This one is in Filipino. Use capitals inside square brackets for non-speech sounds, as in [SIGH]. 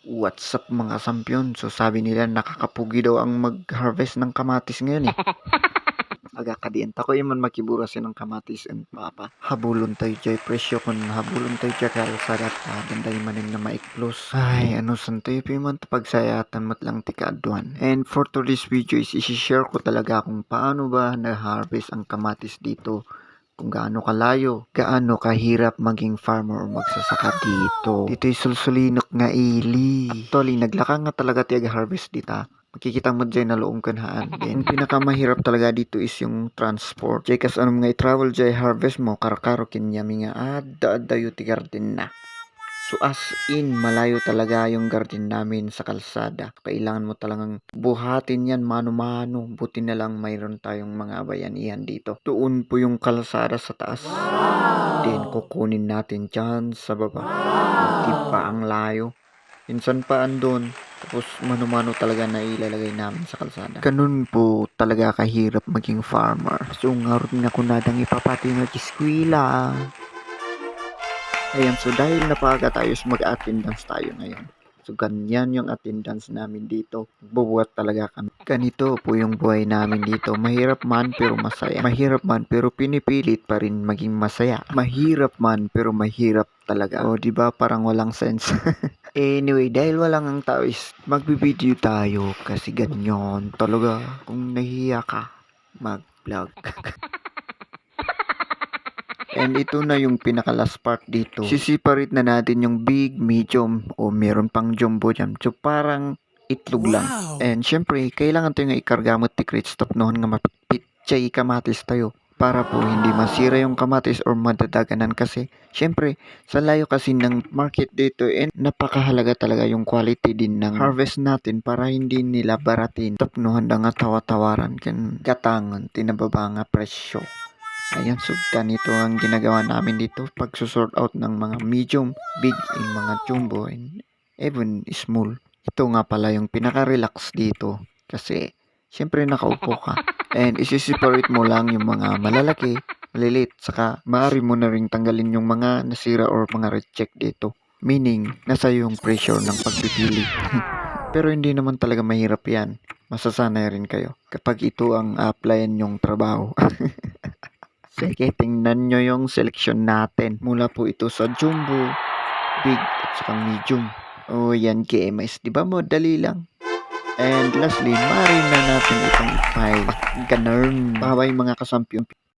What's up mga sampyon? So sabi nila nakakapugi daw ang mag-harvest ng kamatis ngayon eh. [LAUGHS] Aga kadienta ko iman makiburasin ng kamatis and papa. Habulon tayo jay presyo kun habulon tayo jay kalsada at danday manin na maiklos. Ay ano santoy piman pagsayatan mat lang tika aduan. And for today's video is isi-share ko talaga kung paano ba na-harvest ang kamatis dito kung gaano kalayo, gaano kahirap maging farmer o magsasaka dito. Dito'y sulsulinok nga ili. Actually, naglaka nga talaga tiyaga harvest dita. Makikita mo dyan na loong kanhaan. Then, [LAUGHS] pinakamahirap talaga dito is yung transport. Jay kas anong nga i-travel jay harvest mo, karakaro kinyami nga, ada ada yung garden na. So as in, malayo talaga yung garden namin sa kalsada. Kailangan mo talagang buhatin yan mano-mano. Buti na lang mayroon tayong mga bayanihan dito. Doon po yung kalsada sa taas. Then kukunin natin dyan sa baba. Hindi pa ang layo. Minsan pa andon. Tapos mano-mano talaga na ilalagay namin sa kalsada. Ganun po talaga kahirap maging farmer. So nga rin ako nadang ipapati ng kiskwila. Ayan, so dahil napaga tayo, so mag-attendance tayo ngayon. So, ganyan yung attendance namin dito. Bubuhat talaga kami. Ganito po yung buhay namin dito. Mahirap man, pero masaya. Mahirap man, pero pinipilit pa rin maging masaya. Mahirap man, pero mahirap talaga. O, di ba Parang walang sense. [LAUGHS] anyway, dahil walang ang tao is magbibideo tayo kasi ganyan talaga. Kung nahiya ka, mag-vlog. [LAUGHS] And ito na yung pinaka last part dito. Sisiparate na natin yung big, medium, o meron pang jumbo dyan. So parang itlog lang. And syempre, kailangan tayo nga ikargamot ti crate stop noon nga mapitpit chay kamatis tayo. Para po hindi masira yung kamatis or madadaganan kasi syempre sa layo kasi ng market dito and napakahalaga talaga yung quality din ng harvest natin para hindi nila baratin. Tapno handa nga tawa-tawaran kan gatangan tinababa nga presyo. Ayan, so ganito ang ginagawa namin dito pag sort out ng mga medium, big, and mga jumbo, and even small. Ito nga pala yung pinaka-relax dito kasi syempre nakaupo ka. [LAUGHS] And isi-separate mo lang yung mga malalaki, maliliit, saka maaari mo na rin tanggalin yung mga nasira or mga reject dito. Meaning, nasa yung pressure ng pagpipili. [LAUGHS] Pero hindi naman talaga mahirap yan. Masasanay rin kayo kapag ito ang applyan yung trabaho. [LAUGHS] Sige, tingnan nyo yung selection natin. Mula po ito sa jumbo, big, at saka medium. O yan, KMS. Di ba mo? Dali lang. And lastly, maaari na natin itong i-file. Ganun. Baway mga kasampyon.